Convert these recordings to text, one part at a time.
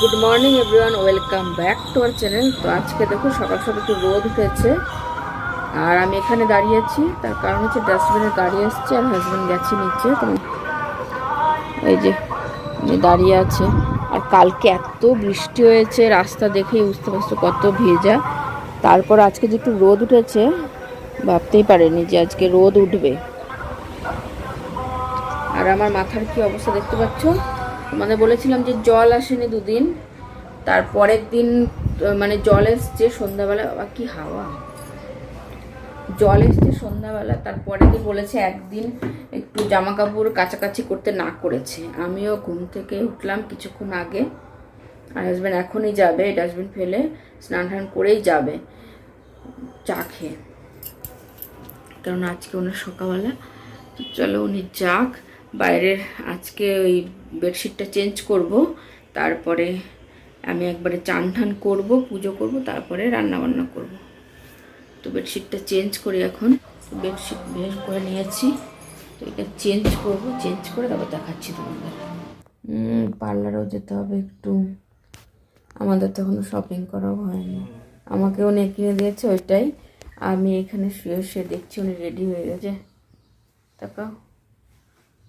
Good morning everyone welcome back to our channel তো আজকে দেখো সকাল সকাল একটু রোদ উঠেছে। আর আমি এখানে দাঁড়িয়ে আছি। তার কারণ হচ্ছে ডাস্টবিনের গাড়ি এসছে আর হাজব্যান্ড গেছে নিচে। তো এই যে দাঁড়িয়ে আছে। আর কালকে এত বৃষ্টি হয়েছে, রাস্তা দেখেই বুঝতে পারছ কত ভেজা। তারপর আজকে যে একটু রোদ উঠেছে, ভাবতেই পারেনি যে আজকে রোদ উঠবে। আর আমার মাথার কি অবস্থা দেখতে পাচ্ছ? তোমাদের বলেছিলাম যে জল আসেনি দুদিন তারপরের দিন মানে জল এসছে সন্ধ্যাবেলা, বাবা কি হাওয়া। জল এসছে সন্ধ্যাবেলা তারপরে দিন বলেছে একদিন একটু জামা কাপড় কাছাকাছি করতে না করেছে। আমিও ঘুম থেকে উঠলাম কিছুক্ষণ আগে, আর হাজব্যান্ড এখনই যাবে ডাস্টবিন ফেলে স্নান টান করেই যাবে, চা খেয়ে। কারণ আজকে ওনার সকালবেলা চলো উনি যাক। বাইরের আজকে ওই বেডশিটটা চেঞ্জ করব, তারপরে আমি একবারে চান ঠান করব, পুজো করব, তারপরে রান্না বান্না করব। তো বেডশিটটা চেঞ্জ করি এখন, বেডশিট বের করে নিয়েছি, তো এটা চেঞ্জ করব, চেঞ্জ করে তারপর দেখাচ্ছি তোমাদের। পার্লারেও যেতে হবে একটু। আমাদের তো এখনও শপিং করাও হয়নি। আমাকে উনি কিনে দিয়েছে ওইটাই। আমি এখানে শুয়ে শুয়ে দেখছি, উনি রেডি হয়ে গেছে। তাকাও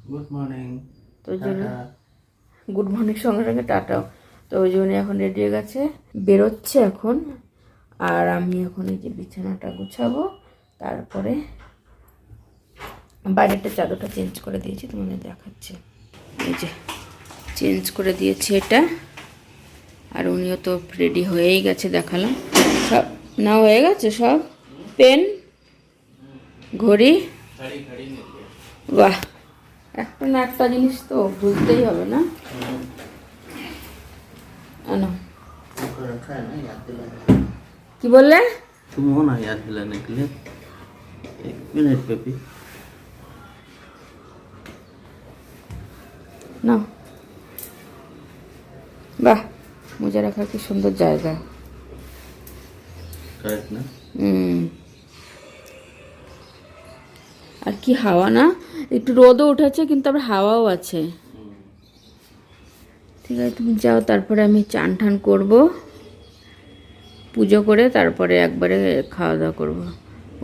গুড মর্নিং তো ওই জন্য গুড মর্নিং সঙ্গে সঙ্গে টাটাও তো ওই জন্য এখন রেডি হয়ে গেছে। বেরোচ্ছে এখন। আর আমি এখন এই যে বিছানাটা গুছাবো। তারপরে বাইরেটা চাদরটা চেঞ্জ করে দিয়েছি তোমাদের দেখাচ্ছে। এই যে চেঞ্জ করে দিয়েছি এটা। আর উনিও তো রেডি হয়েই গেছে দেখালাম। সব না হয়ে গেছে সব? পেন ঘড়ি? বাহ! একটা না একটা জিনিস তো ভুলতেই হবে না? কি বললে? না না রাখার কি সুন্দর জায়গা। হুম। আর কি হাওয়া না? একটু রোদও উঠেছে, কিন্তু আবার হাওয়াও আছে। ঠিক আছে, তুমি যাও, তারপরে আমি চান ঠান করব। পুজো করে তারপরে একবারে খাওয়া দাওয়া করব।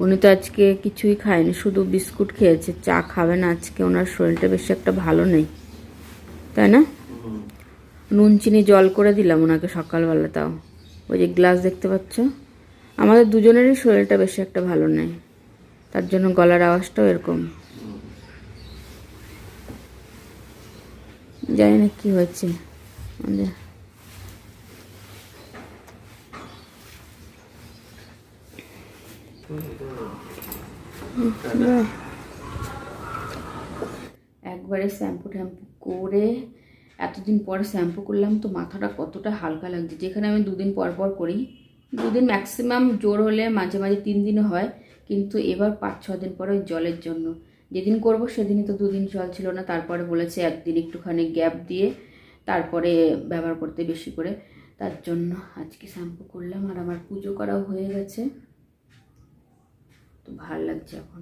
উনি তো আজকে কিছুই খায়নি, শুধু বিস্কুট খেয়েছে, চা খাবে না আজকে, ওনার শরীরটা বেশি একটা ভালো নেই। তাই না? নুন, চিনি, জল করে দিলাম ওনাকে সকালবেলা তাও। ওই যে গ্লাস দেখতে পাচ্ছ? আমাদের দুজনেরই শরীরটা বেশি একটা ভালো নেই। তার জন্য গলার আওয়াজটাও এরকম। জানি না কি হয়েছে। আমাদের একবারে শ্যাম্পু ট্যাম্পু করে, এতদিন পর শ্যাম্পু করলাম তো মাথাটা কতটা হালকা লাগছে। যেখানে আমি দুদিন পর পর করি, দুদিন ম্যাক্সিমাম জোর হলে মাঝে মাঝে তিন দিনও হয়, কিন্তু এবার পাঁচ ছ দিন পরে জলের জন্য। যেদিন করব সেদিনই তো দুদিন জল ছিল না, তারপরে বলেছে একদিন একটুখানি গ্যাপ দিয়ে তারপরে ব্যবহার করতে বেশি করে। তার জন্য আজকে শ্যাম্পু করলাম আর আমার পুজো করাও হয়ে গেছে। তো ভালো লাগছে এখন।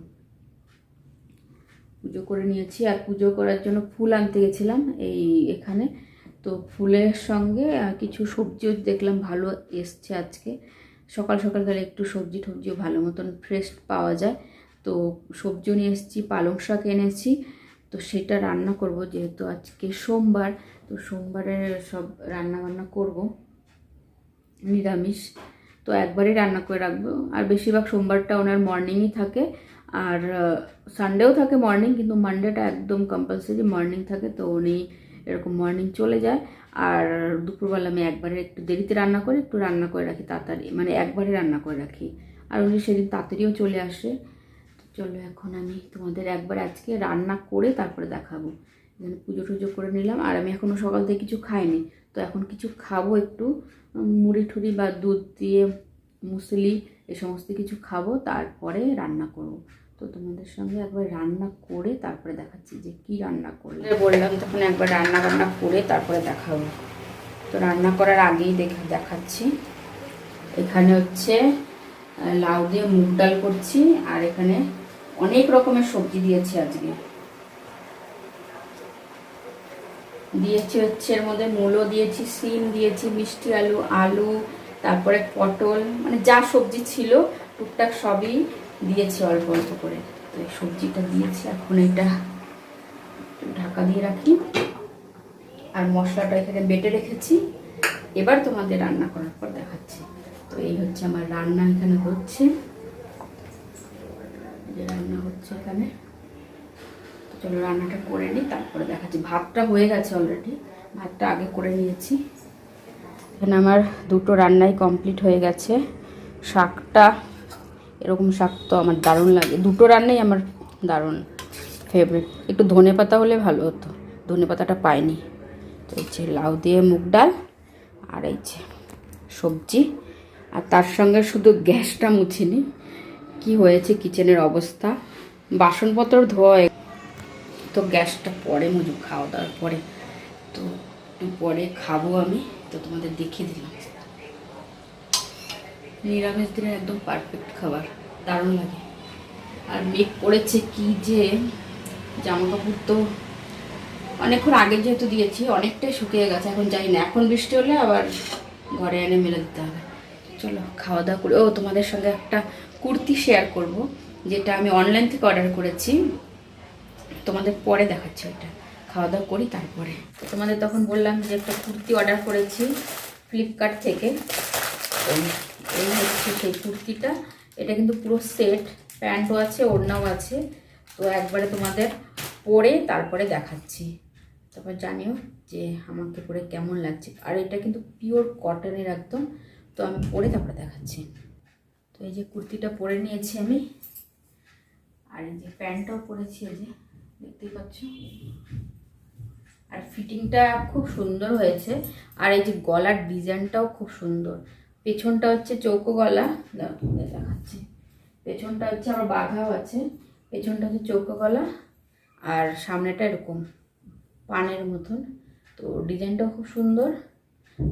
পুজো করে নিয়েছি আর পুজো করার জন্য ফুল আনতে গেছিলাম এই এখানে। তো ফুলের সঙ্গে কিছু সবজিও দেখলাম, ভালো এসছে আজকে। সকাল সকাল গেলে একটু সবজি টবজিও ভালো মতন ফ্রেশ পাওয়া যায়। তো সবজি নিয়ে এসেছি, পালং শাক এনেছি। তো সেটা রান্না করব যেহেতু আজকে সোমবার, তো সোমবারে সব রান্না বান্না করব। নিরামিষ। তো একবারই রান্না করে রাখব। আর বেশিরভাগ সোমবারটা ওনার মর্নিংই থাকে। আর সানডেও থাকে মর্নিং কিন্তু মানডেটা একদম কম্পালসারি মর্নিং থাকে, তো উনি এরকম মর্নিং চলে যায়। আর দুপুরবেলা আমি একবারে একটু দেরিতে রান্না করে, একটু রান্না করে রাখি তাড়াতাড়ি। মানে একবারে রান্না করে রাখি। আর উনি সেদিন তাড়াতাড়িও চলে আসে। চলো এখন আমি তোমাদের একবার আজকে রান্না করে তারপরে দেখাবো। এখানে পুজো টুজো করে নিলাম, আর আমি এখনও সকাল থেকে কিছু খাইনি। তো এখন কিছু খাব একটু মুড়ি ঠুড়ি বা দুধ দিয়ে মুসলি, এ সমস্ত কিছু খাব, তারপরে রান্না করব। তো তোমাদের সঙ্গে একবার রান্না করে তারপরে দেখাচ্ছি যে কি রান্না করলে বললাম তখন একবার রান্না বান্না করে তারপরে দেখাবো। তো রান্না করার আগেই দেখা, দেখাচ্ছি। এখানে হচ্ছে লাউ দিয়ে মুগ ডাল করছি, আর এখানে অনেক রকমের সবজি দিয়েছি আজকে। দিয়েছি হচ্ছে এর মধ্যে মূলো দিয়েছি সিম দিয়েছি, মিষ্টি আলু আলু, তারপরে পটল মানে যা সবজি ছিল টুকটাক সবই দিয়েছি অল্প অল্প করে। তো এই সবজিটা দিয়েছি, এখন এটা ঢাকা দিয়ে রাখি। আর মশলাটা এখানে বেটে রেখেছি। এবার তোমাদের রান্না করার পর দেখাচ্ছি। তো এই হচ্ছে আমার রান্না এখানে হচ্ছে। যে রান্না হচ্ছে এখানে। চলো রান্নাটা করে নিই, তারপরে দেখাচ্ছি। ভাতটা হয়ে গেছে অলরেডি ভাতটা আগে করে নিয়েছি। এখানে আমার দুটো রান্নাই কমপ্লিট হয়ে গেছে। শাকটা, এরকম শাক তো আমার দারুণ লাগে। দুটো রান্নাই আমার দারুণ ফেভারিট একটু ধনে পাতা হলে ভালো হতো। ধনে পাতাটা পাইনি। তো এই যে লাউ দিয়ে মুগ ডাল আর এই যে সবজি। আর তার সঙ্গে শুধু গ্যাসটা মুছিনি কি হয়েছে, কিচেনের অবস্থা? বাসনপত্র ধোয়া তো গ্যাসটা পরে মুজুক খাওয়া দাওয়ার পরে। তো একটু পরে খাব আমি, তো তোমাদের দেখিয়ে দিলাম। নিরামিষ দিনের একদম পারফেক্ট খাবার, দারুণ লাগে। আর মেঘ পড়েছে কি যে জামা কাপড় তো অনেকক্ষণ আগে যেহেতু দিয়েছি, অনেকটাই শুকিয়ে গেছে, এখন যাই না। এখন বৃষ্টি হলে আবার ঘরে এনে মেলে দিতে হবে। চলো, খাওয়া দাওয়া করে ও, তোমাদের সঙ্গে একটা কুর্তি শেয়ার করব, যেটা আমি অনলাইন থেকে অর্ডার করেছি। তোমাদের পরে দেখাচ্ছি ওইটা। খাওয়া দাওয়া করি তারপরে। তোমাদের তখন বললাম যে একটা কুর্তি অর্ডার করেছি ফ্লিপকার্ট থেকে। এই হচ্ছে সেই কুর্তিটা। এটা কিন্তু পুরো সেট প্যান্টও আছে, ওড়নাও আছে। তো একবারে তোমাদের পরে তারপরে দেখাচ্ছি। তারপর জানিও যে আমাকে পরে কেমন লাগছে। আর এটা কিন্তু পিওর কটনের একদম। তো আমি পরে তারপরে দেখাচ্ছি। তো এই যে কুর্তিটা পরে নিয়েছি আমি। আর এই যে প্যান্টটাও পরেছি এই যে, দেখতেই পাচ্ছ। আর ফিটিংটা খুব সুন্দর হয়েছে। আর এই যে গলার ডিজাইনটাও খুব সুন্দর। পেছনটা হচ্ছে চৌকো গলা। দেখাচ্ছি। পেছনটা হচ্ছে আমার বাঘাও আছে। পেছনটা হচ্ছে চৌকো গলা। আর সামনেটা এরকম পানের মতন। তো ডিজাইনটাও খুব সুন্দর।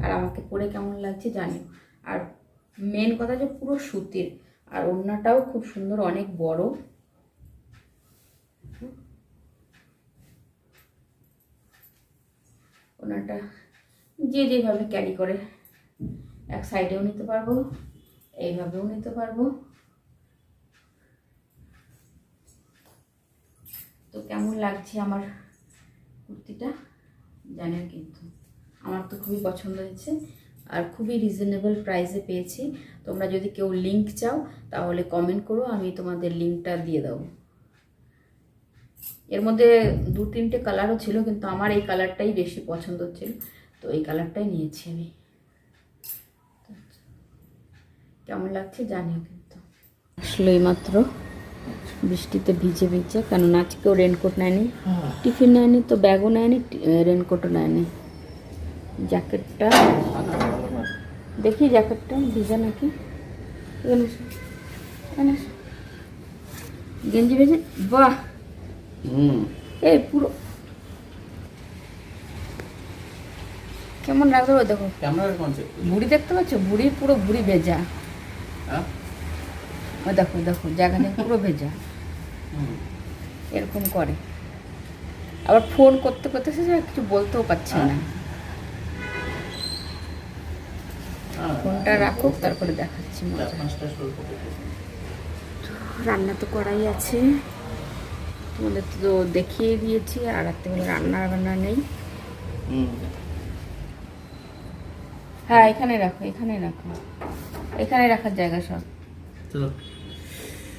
আর আমাকে পরে কেমন লাগছে জানিও। আর মেন কথা যে পুরো সুতির। আর ওড়নাটাও খুব সুন্দর, অনেক বড়। ওনাটা যে যেভাবে ক্যারি করে, এক সাইডেও নিতে পারব, এইভাবেও নিতে পারব। তো কেমন লাগছে আমার কুর্তিটা? জানেন কিন্তু। আমার তো খুবই পছন্দ হয়েছে। আর খুবই রিজনেবল প্রাইসে পেয়েছি। তোমরা যদি কেউ লিংক চাও তাহলে কমেন্ট করো আমি তোমাদের লিঙ্কটা দিয়ে দেবো। এর মধ্যে দু তিনটে কালারও ছিল কিন্তু আমার এই কালারটাই বেশি পছন্দ ছিল। তো এই কালারটাই নিয়েছি আমি। কেমন লাগছে জানিও কিন্তু। আসলো মাত্র বৃষ্টিতে ভিজে ভিজে কেননা আজকেও রেনকোট নেয়নি। টিফিন নেয়নি তো ব্যাগও নেয়নি রেনকোটও নেয়নি। জ্যাকেটটা দেখি জ্যাকেটটা ভিজে নাকি। গেঞ্জি ভেজে বাহ! এই পুরো। কেমন লাগল দেখো? বুড়ি দেখতে পাচ্ছ? বুড়ি পুরো বুড়ি ভেজা। হ্যাঁ? দেখো দেখো জায়গা নেই পুরো ভেজা। এরকম করে। আবার ফোন করতে করতে সে কিছু বলতেও পারছে না। হ্যাঁ ফোনটা রাখুক তারপরে দেখাচ্ছি চার মজা পাঁচটা শোল করে রান্না তো করাই আছে তোমাদের তো দেখিয়ে দিয়েছি আর রাত্রেবেলা রান্না বান্না নেই হুম হ্যাঁ এখানে রাখো এখানে রাখো এখানে রাখার জায়গা সব চলো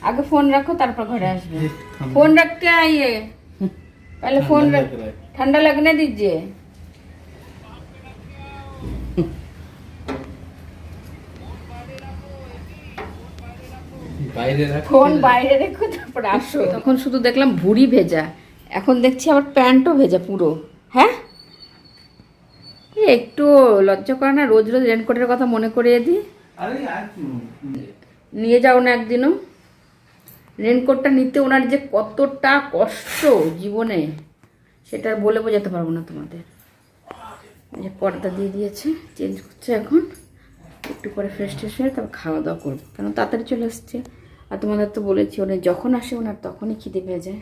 आगे फोन रखो तारपर घरे আসবে फोन रख के आइए पहले फोन रख ठंडा लगने বাইরে রাখ ফোন বাইরে রেখো তারপর আসো। তখন শুধু দেখলাম ভুড়ি ভেজা। এখন দেখছি আবার প্যান্টও ভেজা পুরো। হ্যাঁ? একটু লজ্জা করে না রোজ রোজ রেনকোটের কথা মনে করিয়ে দিই। নিয়ে যাও না একদিনও। রেনকোটটা নিতে ওনার যে কতটা কষ্ট জীবনে সেটা আর বলে বোঝাতে পারব না তোমাদের। যে পর্দা দিয়ে দিয়েছে চেঞ্জ করছে এখন। একটু পরে ফ্রেশ ট্রেশ হয়ে তারপর খাওয়া দাওয়া করব। কেন তাড়াতাড়ি চলে এসছে আর তোমাদের তো বলেছি ওনার যখন আসে ওনার তখনই খিদে পেয়ে যায়।